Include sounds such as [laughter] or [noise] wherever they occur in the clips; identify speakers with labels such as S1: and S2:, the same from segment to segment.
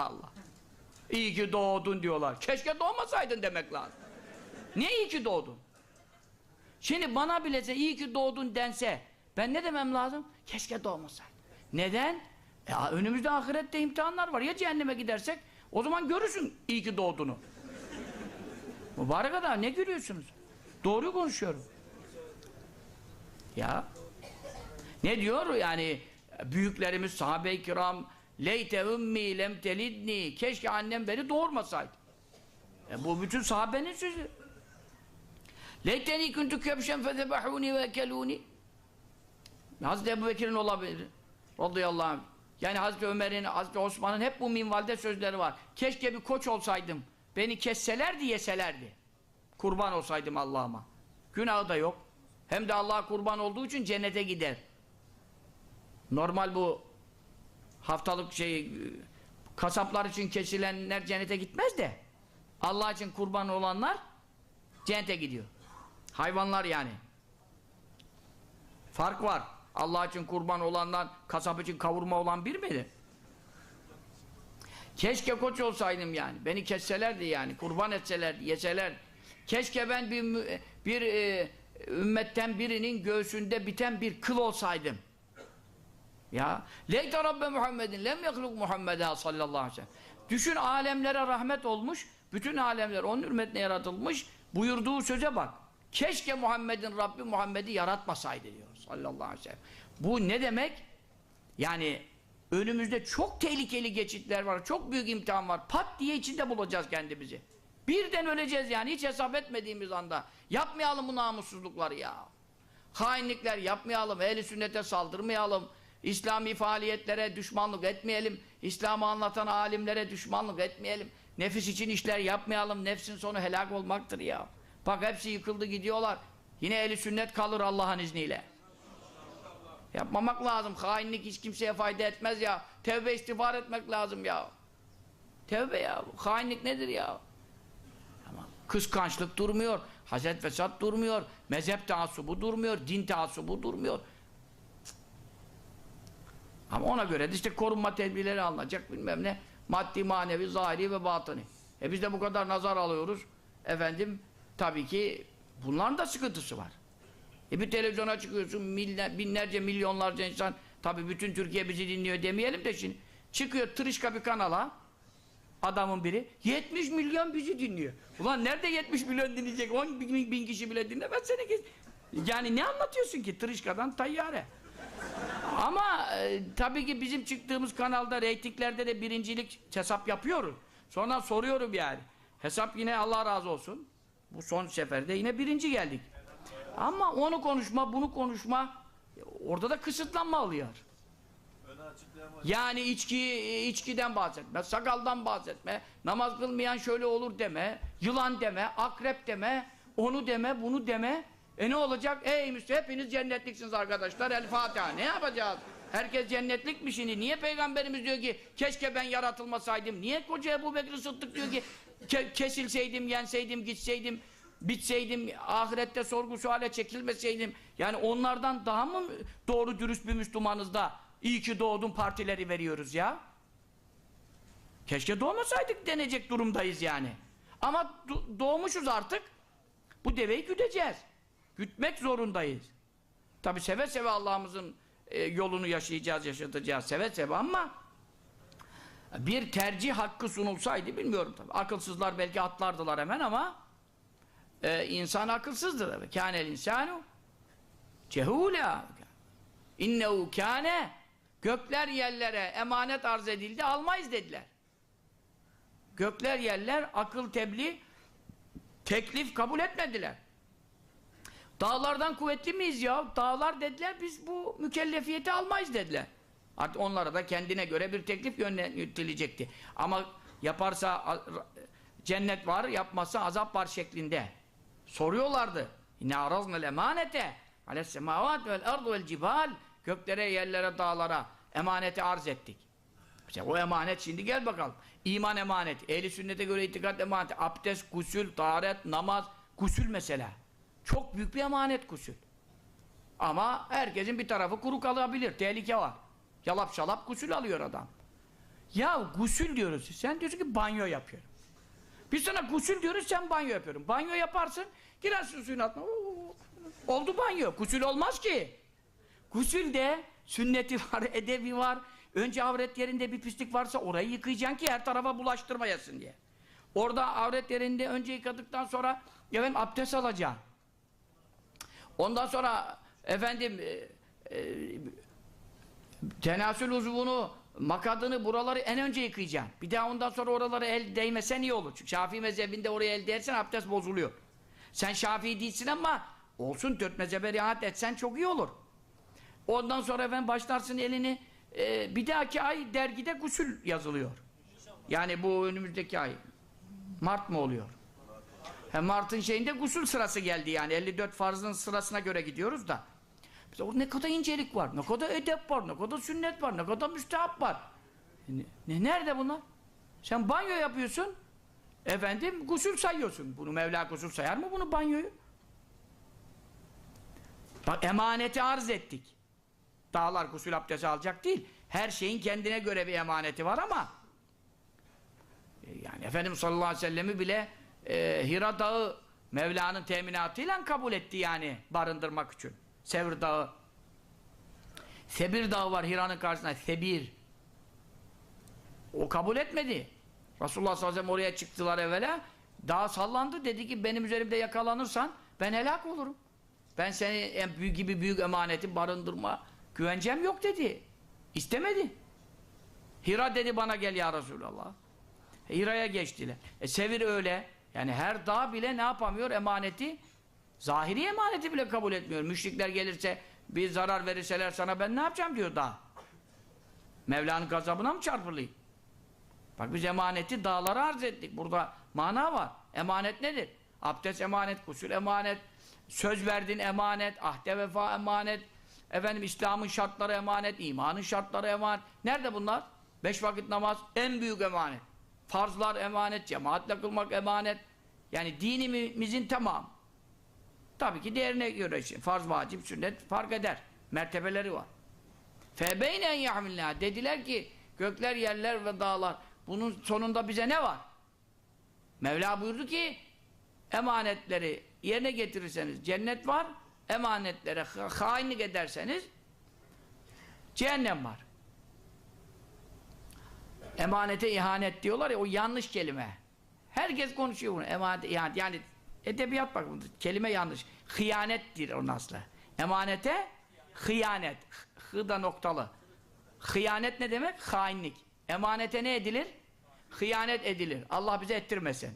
S1: Allah. İyi ki doğdun diyorlar. Keşke doğmasaydın demek lazım. Niye iyi ki doğdun? Şimdi bana bilese iyi ki doğdun dense ben ne demem lazım? Keşke doğmasaydım. Neden? Ya önümüzde ahirette imtihanlar var. Ya cehenneme gidersek o zaman görürsün iyi ki doğduğunu. Mübarek adam ne gülüyorsunuz? Doğruyu konuşuyorum. Ya ne diyor yani büyüklerimiz sahabe-i kiram leyte ummi lem telidni keşke annem beni doğurmasaydı. E bu bütün sahabenin sözü. Leyteni kuntu kebşen fezebahuni ve ekeluni Hazreti Ebu Bekir'in olabilir. Radıyallahu anh. Yani Hazreti Ömer'in, Hazreti Osman'ın hep bu minvalde sözleri var. Keşke bir koç olsaydım. Beni kesselerdi, yeselerdi. Kurban olsaydım Allah'ıma. Günahı da yok. Hem de Allah'a kurban olduğu için cennete gider. Normal bu haftalık şey kasaplar için kesilenler cennete gitmez de Allah için kurban olanlar cennete gidiyor. Hayvanlar yani. Fark var. Allah için kurban olandan kasap için kavurma olan bir miydi? Keşke koç olsaydım yani. Beni kesselerdi yani. Kurban etselerdi, yeseler. Keşke ben bir, bir e, ümmetten birinin göğsünde biten bir kıl olsaydım. Ya leyte rabbe Muhammedin lem yahluk Muhammed'a sallallahu aleyhi ve sellem. Düşün alemlere rahmet olmuş. Bütün alemler onun hürmetine yaratılmış. Buyurduğu söze bak. Keşke Muhammed'in Rabbi Muhammed'i yaratmasaydı diyor sallallahu aleyhi ve sellem. Bu ne demek? Yani önümüzde çok tehlikeli geçitler var. Çok büyük imtihan var. Pat diye içinde bulacağız kendimizi. Birden öleceğiz yani hiç hesap etmediğimiz anda. Yapmayalım bu namussuzlukları ya. Hainlikler yapmayalım. Ehli sünnete saldırmayalım. İslami faaliyetlere düşmanlık etmeyelim. İslam'ı anlatan alimlere düşmanlık etmeyelim. Nefis için işler yapmayalım. Nefsin sonu helak olmaktır ya. Bak hepsi yıkıldı gidiyorlar. Yine ehli sünnet kalır Allah'ın izniyle. Yapmamak lazım. Hainlik hiç kimseye fayda etmez ya. Tevbe istiğfar etmek lazım ya. Tevbe ya. Hainlik nedir ya? Ama kıskançlık durmuyor. Haset fesat durmuyor. Mezhep taassubu durmuyor. Din taassubu durmuyor. Ama ona göre de işte korunma tedbirleri alınacak bilmem ne. Maddi, manevi, zahiri ve batıni. E biz de bu kadar nazar alıyoruz. Efendim tabii ki bunların da sıkıntısı var. E bir televizyona çıkıyorsun binlerce milyonlarca insan tabii bütün Türkiye bizi dinliyor demeyelim de şimdi çıkıyor tırışka bir kanala adamın biri 70 milyon bizi dinliyor. Ulan nerede 70 milyon dinleyecek? 10 bin, bin kişi bile dinlemez seni. Yani ne anlatıyorsun ki tırışkadan tayyare? Ama e, tabii ki bizim çıktığımız kanalda reytinglerde de birincilik hesap yapıyoruz. Sonra soruyorum yani. Hesap yine Allah razı olsun. Bu son seferde yine birinci geldik. Ama onu konuşma, bunu konuşma e, orada da kısıtlanma alıyor. Yani içki, içkiden bahsetme, sakaldan bahsetme, namaz kılmayan şöyle olur deme, yılan deme, akrep deme, onu deme, bunu deme. E ne olacak? Ey Müslüman hepiniz cennetliksiniz arkadaşlar. El Fatiha. Ne yapacağız? Herkes cennetlik mi şimdi? Niye Peygamberimiz diyor ki keşke ben yaratılmasaydım? Niye koca Ebu Bekir Sıddık diyor ki ke- kesilseydim, yenseydim, gitseydim, bitseydim, ahirette sorgu suale çekilmeseydim? Yani onlardan daha mı doğru dürüst bir Müslümanız da iyi ki doğdun partileri veriyoruz ya? Keşke doğmasaydık denecek durumdayız yani. Ama do- doğmuşuz artık. Bu deveyi güdeceğiz. Gütmek zorundayız. Tabi seve seve Allah'ımızın e, yolunu yaşayacağız, yaşatacağız seve seve ama bir tercih hakkı sunulsaydı bilmiyorum tabi. Akılsızlar belki atlardılar hemen ama e, insan akılsızdır tabi. Kânel insanu cehûlâ innehu kâne gökler yerlere emanet arz edildi almayız dediler. Gökler yerler akıl tebliğ teklif kabul etmediler. Dağlardan kuvvetli miyiz ya? Dağlar dediler biz bu mükellefiyeti almayız dediler. Artık onlara da kendine göre bir teklif yönetilecekti. Ama yaparsa cennet var, yapmazsa azap var şeklinde. Soruyorlardı. İnne araznel emanete ales semavat vel ardu vel cibal göklere, yerlere, dağlara emaneti arz ettik. İşte o emanet şimdi gel bakalım. İman emaneti, ehli sünnete göre itikat emaneti, abdest, gusül, taharet, namaz, gusül mesela. Çok büyük bir emanet gusül. Ama herkesin bir tarafı kuru kalabilir. Tehlike var. Yalap şalap gusül alıyor adam. Ya gusül diyoruz. Sen diyorsun ki banyo yapıyorum. Biz sana gusül diyoruz sen banyo yapıyorum. Banyo yaparsın girersin suyun altına. Oldu banyo. Gusül olmaz ki. Gusülde sünneti var, [laughs] edebi var. Önce avret yerinde bir pislik varsa orayı yıkayacaksın ki her tarafa bulaştırmayasın diye. Orada avret yerinde önce yıkadıktan sonra efendim abdest alacaksın. Ondan sonra efendim e, e, tenasül uzvunu, makadını, buraları en önce yıkayacaksın. Bir daha ondan sonra oraları el değmesen iyi olur. Çünkü Şafii mezhebinde oraya el değersen abdest bozuluyor. Sen Şafii değilsin ama olsun dört mezhebe riayet etsen çok iyi olur. Ondan sonra efendim başlarsın elini e, bir dahaki ay dergide gusül yazılıyor. Yani bu önümüzdeki ay. Mart mı oluyor? He, Mart'ın şeyinde gusül sırası geldi yani 54 farzın sırasına göre gidiyoruz da. Orada ne kadar incelik var, ne kadar edep var, ne kadar sünnet var, ne kadar müstehap var. Ne, ne- nerede bunlar? Sen banyo yapıyorsun, efendim gusül sayıyorsun. Bunu Mevla gusül sayar mı bunu banyoyu? Bak emaneti arz ettik. Dağlar gusül abdesti alacak değil. Her şeyin kendine göre bir emaneti var ama e, yani Efendimiz sallallahu aleyhi ve sellem'i bile e, Hira Dağı Mevla'nın teminatıyla kabul etti yani barındırmak için. Sevr Dağı. Sebir Dağı var Hira'nın karşısında. Sebir. O kabul etmedi. Resulullah sallallahu aleyhi ve sellem oraya çıktılar evvela. Dağ sallandı. Dedi ki benim üzerimde yakalanırsan ben helak olurum. Ben seni en büyük gibi büyük emaneti barındırma güvencem yok dedi. İstemedi. Hira dedi bana gel ya Resulallah. Hira'ya geçtiler. E Sevir öyle. Yani her dağ bile ne yapamıyor? Emaneti zahiri emaneti bile kabul etmiyor. Müşrikler gelirse bir zarar verirseler sana ben ne yapacağım diyor dağ. Mevla'nın gazabına mı çarpılayım? Bak biz emaneti dağlara arz ettik. Burada mana var. Emanet nedir? Abdest emanet, gusül emanet, söz verdin emanet, ahde vefa emanet, efendim İslam'ın şartları emanet, imanın şartları emanet. Nerede bunlar? Beş vakit namaz en büyük emanet. Farzlar emanet, cemaatle kılmak emanet. Yani dinimizin tamamı. Tabii ki diğerine göre şey. Farz, vacip, sünnet fark eder. Mertebeleri var. Febeynen yahmilna dediler ki gökler, yerler ve dağlar bunun sonunda bize ne var? Mevla buyurdu ki emanetleri yerine getirirseniz cennet var, emanetlere ha- hainlik ederseniz cehennem var. Emanete ihanet diyorlar ya o yanlış kelime. Herkes konuşuyor bunu. Emanet, ihanet. Yani edebiyat bak kelime yanlış. Hıyanettir onun aslı. Emanete hıyanet. Hı da noktalı. Hıyanet ne demek? Hainlik. Emanete ne edilir? Hıyanet edilir. Allah bize ettirmesin.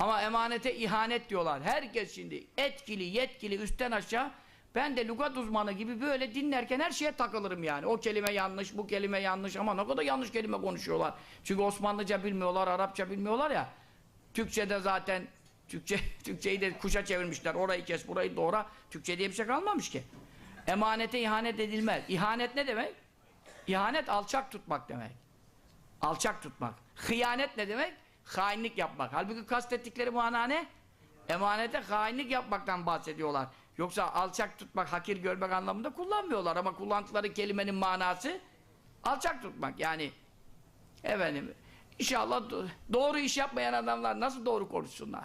S1: Ama emanete ihanet diyorlar. Herkes şimdi etkili, yetkili, üstten aşağı ben de lügat uzmanı gibi böyle dinlerken her şeye takılırım yani. O kelime yanlış, bu kelime yanlış ama ne kadar yanlış kelime konuşuyorlar. Çünkü Osmanlıca bilmiyorlar, Arapça bilmiyorlar ya. Türkçe'de zaten Türkçe, [laughs] Türkçeyi de kuşa çevirmişler. Orayı kes, burayı doğra. Türkçe diye bir şey kalmamış ki. Emanete ihanet edilmez. İhanet ne demek? İhanet alçak tutmak demek. Alçak tutmak. Hıyanet ne demek? Hainlik yapmak. Halbuki kastettikleri mana ne? Emanete hainlik yapmaktan bahsediyorlar. Yoksa alçak tutmak, hakir görmek anlamında kullanmıyorlar ama kullandıkları kelimenin manası alçak tutmak. Yani efendim inşallah do- doğru iş yapmayan adamlar nasıl doğru konuşsunlar?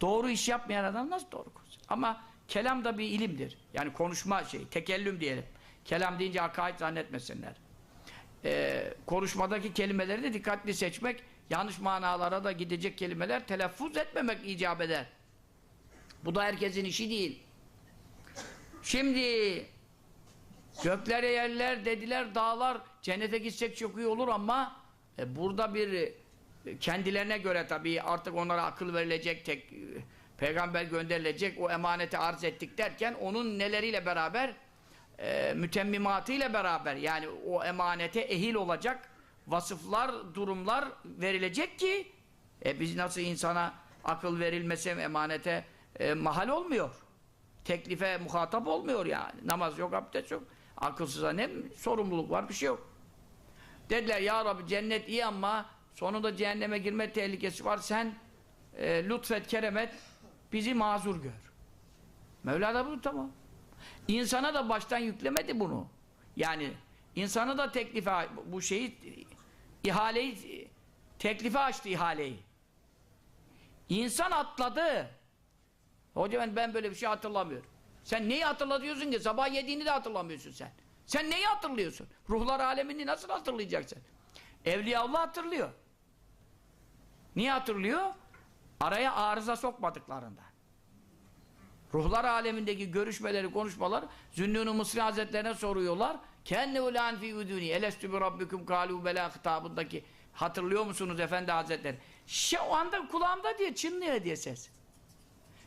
S1: Doğru iş yapmayan adam nasıl doğru konuşsun? Ama kelam da bir ilimdir. Yani konuşma şey, tekellüm diyelim. Kelam deyince akaid zannetmesinler. Ee, konuşmadaki kelimeleri de dikkatli seçmek, yanlış manalara da gidecek kelimeler telaffuz etmemek icap eder. Bu da herkesin işi değil. Şimdi göklere yerler dediler dağlar cennete gitsek çok iyi olur ama e, burada bir e, kendilerine göre tabii artık onlara akıl verilecek tek e, peygamber gönderilecek o emaneti arz ettik derken onun neleriyle beraber e, mütemmimatıyla beraber yani o emanete ehil olacak vasıflar, durumlar verilecek ki e, biz nasıl insana akıl verilmese emanete e, mahal olmuyor. Teklife muhatap olmuyor yani. Namaz yok, abdest yok. Akılsıza ne sorumluluk var bir şey yok. Dediler ya Rabbi cennet iyi ama sonunda cehenneme girme tehlikesi var. Sen e, lütfet, keremet bizi mazur gör. Mevla da bu tamam. İnsana da baştan yüklemedi bunu. Yani insanı da teklife bu şeyi ihaleyi teklifi açtı ihaleyi. İnsan atladı. Hocam ben, böyle bir şey hatırlamıyorum. Sen neyi hatırlatıyorsun ki? Sabah yediğini de hatırlamıyorsun sen. Sen neyi hatırlıyorsun? Ruhlar alemini nasıl hatırlayacaksın? Evliyaullah hatırlıyor. Niye hatırlıyor? Araya arıza sokmadıklarında. Ruhlar alemindeki görüşmeleri, konuşmalar Zünnûn-u Mısri Hazretlerine soruyorlar. Kenne ulan fi uduni elestü bi rabbikum kalu bela hitabındaki hatırlıyor musunuz efendi hazretleri? Şu anda kulağımda diye çınlıyor diye ses.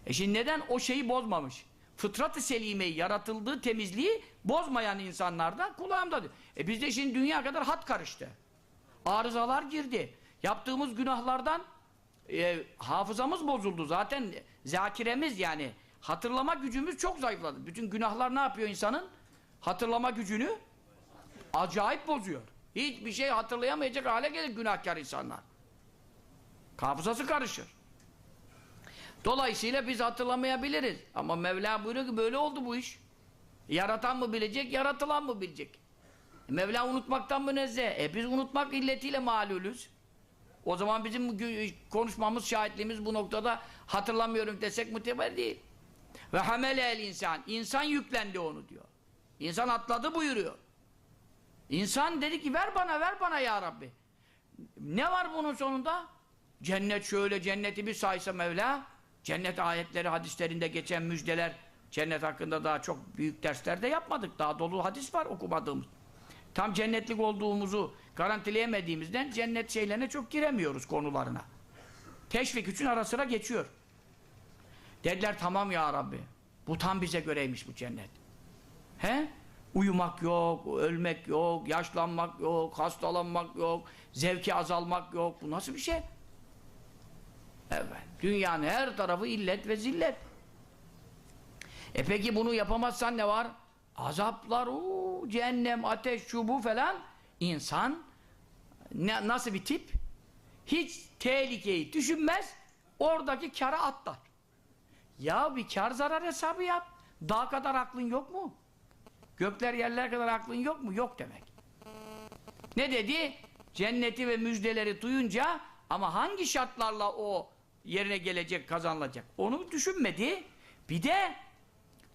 S1: E şimdi neden o şeyi bozmamış? Fıtrat-ı selimeyi, yaratıldığı temizliği bozmayan insanlardan kulağımda diyor. E bizde şimdi dünya kadar hat karıştı. Arızalar girdi. Yaptığımız günahlardan e, hafızamız bozuldu. Zaten zakiremiz yani hatırlama gücümüz çok zayıfladı. Bütün günahlar ne yapıyor insanın? Hatırlama gücünü acayip bozuyor. Hiçbir şey hatırlayamayacak hale gelir günahkar insanlar. Hafızası karışır. Dolayısıyla biz hatırlamayabiliriz. Ama Mevla buyuruyor ki böyle oldu bu iş. Yaratan mı bilecek, yaratılan mı bilecek? E, Mevla unutmaktan münezzeh. E biz unutmak illetiyle malulüz. O zaman bizim konuşmamız, şahitliğimiz bu noktada hatırlamıyorum desek muteber değil. Ve hamele el insan. İnsan yüklendi onu diyor. İnsan atladı buyuruyor. İnsan dedi ki ver bana ver bana ya Rabbi. Ne var bunun sonunda? Cennet şöyle cenneti bir saysa Mevla cennet ayetleri hadislerinde geçen müjdeler cennet hakkında daha çok büyük dersler de yapmadık. Daha dolu hadis var okumadığımız. Tam cennetlik olduğumuzu garantileyemediğimizden cennet şeylerine çok giremiyoruz konularına. Teşvik için ara sıra geçiyor. Dediler tamam ya Rabbi. Bu tam bize göreymiş bu cennet. He? Uyumak yok, ölmek yok, yaşlanmak yok, hastalanmak yok, zevki azalmak yok. Bu nasıl bir şey? Evet. Dünyanın her tarafı illet ve zillet. E peki bunu yapamazsan ne var? Azaplar, uu, cehennem, ateş, şu bu falan. İnsan ne, nasıl bir tip? Hiç tehlikeyi düşünmez, oradaki kara atlar. Ya bir kar zarar hesabı yap. Dağ kadar aklın yok mu? Gökler yerler kadar aklın yok mu? Yok demek. Ne dedi? Cenneti ve müjdeleri duyunca ama hangi şartlarla o yerine gelecek, kazanılacak? Onu düşünmedi. Bir de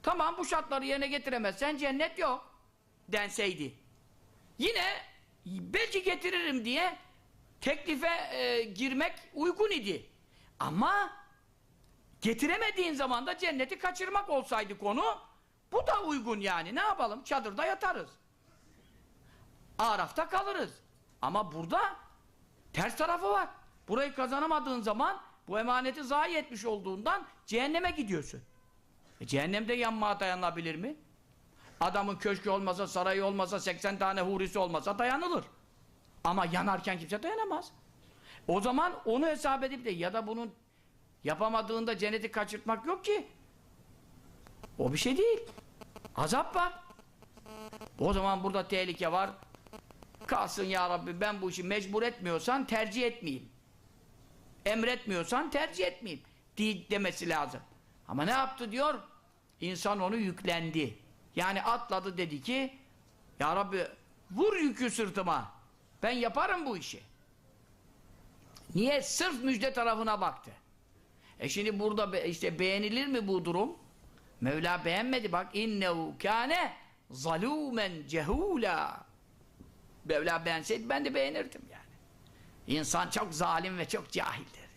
S1: tamam bu şartları yerine getiremezsen cennet yok denseydi. Yine belki getiririm diye teklife e, girmek uygun idi. Ama getiremediğin zaman da cenneti kaçırmak olsaydı konu bu da uygun yani. Ne yapalım? Çadırda yatarız. Araf'ta kalırız. Ama burada ters tarafı var. Burayı kazanamadığın zaman bu emaneti zayi etmiş olduğundan cehenneme gidiyorsun. E, cehennemde yanmaya dayanabilir mi? Adamın köşkü olmasa, sarayı olmasa, 80 tane hurisi olmasa dayanılır. Ama yanarken kimse dayanamaz. O zaman onu hesap edip de ya da bunun yapamadığında cenneti kaçırtmak yok ki. O bir şey değil. Azap var. O zaman burada tehlike var. Kalsın ya Rabbi ben bu işi mecbur etmiyorsan tercih etmeyeyim. Emretmiyorsan tercih etmeyeyim. De demesi lazım. Ama ne yaptı diyor? İnsan onu yüklendi. Yani atladı dedi ki Ya Rabbi vur yükü sırtıma. Ben yaparım bu işi. Niye? Sırf müjde tarafına baktı. E şimdi burada işte beğenilir mi bu durum? Mevla beğenmedi bak innehu kâne zalûmen cehûlâ Mevla beğenseydi ben de beğenirdim yani. İnsan çok zalim ve çok cahildir.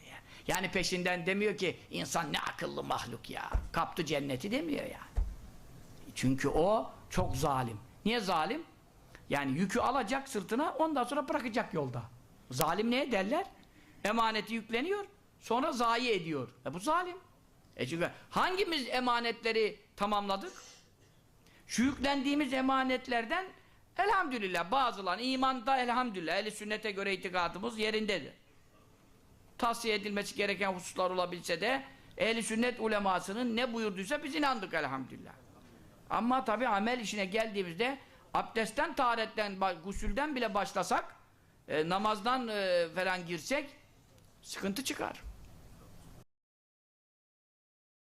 S1: Yani. peşinden demiyor ki insan ne akıllı mahluk ya. Kaptı cenneti demiyor yani. Çünkü o çok zalim. Niye zalim? Yani yükü alacak sırtına ondan sonra bırakacak yolda. Zalim neye derler? Emaneti yükleniyor. Sonra zayi ediyor. E bu zalim. E çünkü hangimiz emanetleri tamamladık? Şu yüklendiğimiz emanetlerden elhamdülillah bazıları imanda elhamdülillah eli sünnete göre itikadımız yerindedir. Tavsiye edilmesi gereken hususlar olabilse de ehli sünnet ulemasının ne buyurduysa biz inandık elhamdülillah. Ama tabi amel işine geldiğimizde abdestten, taharetten, gusülden bile başlasak e, namazdan e, falan girsek sıkıntı çıkar.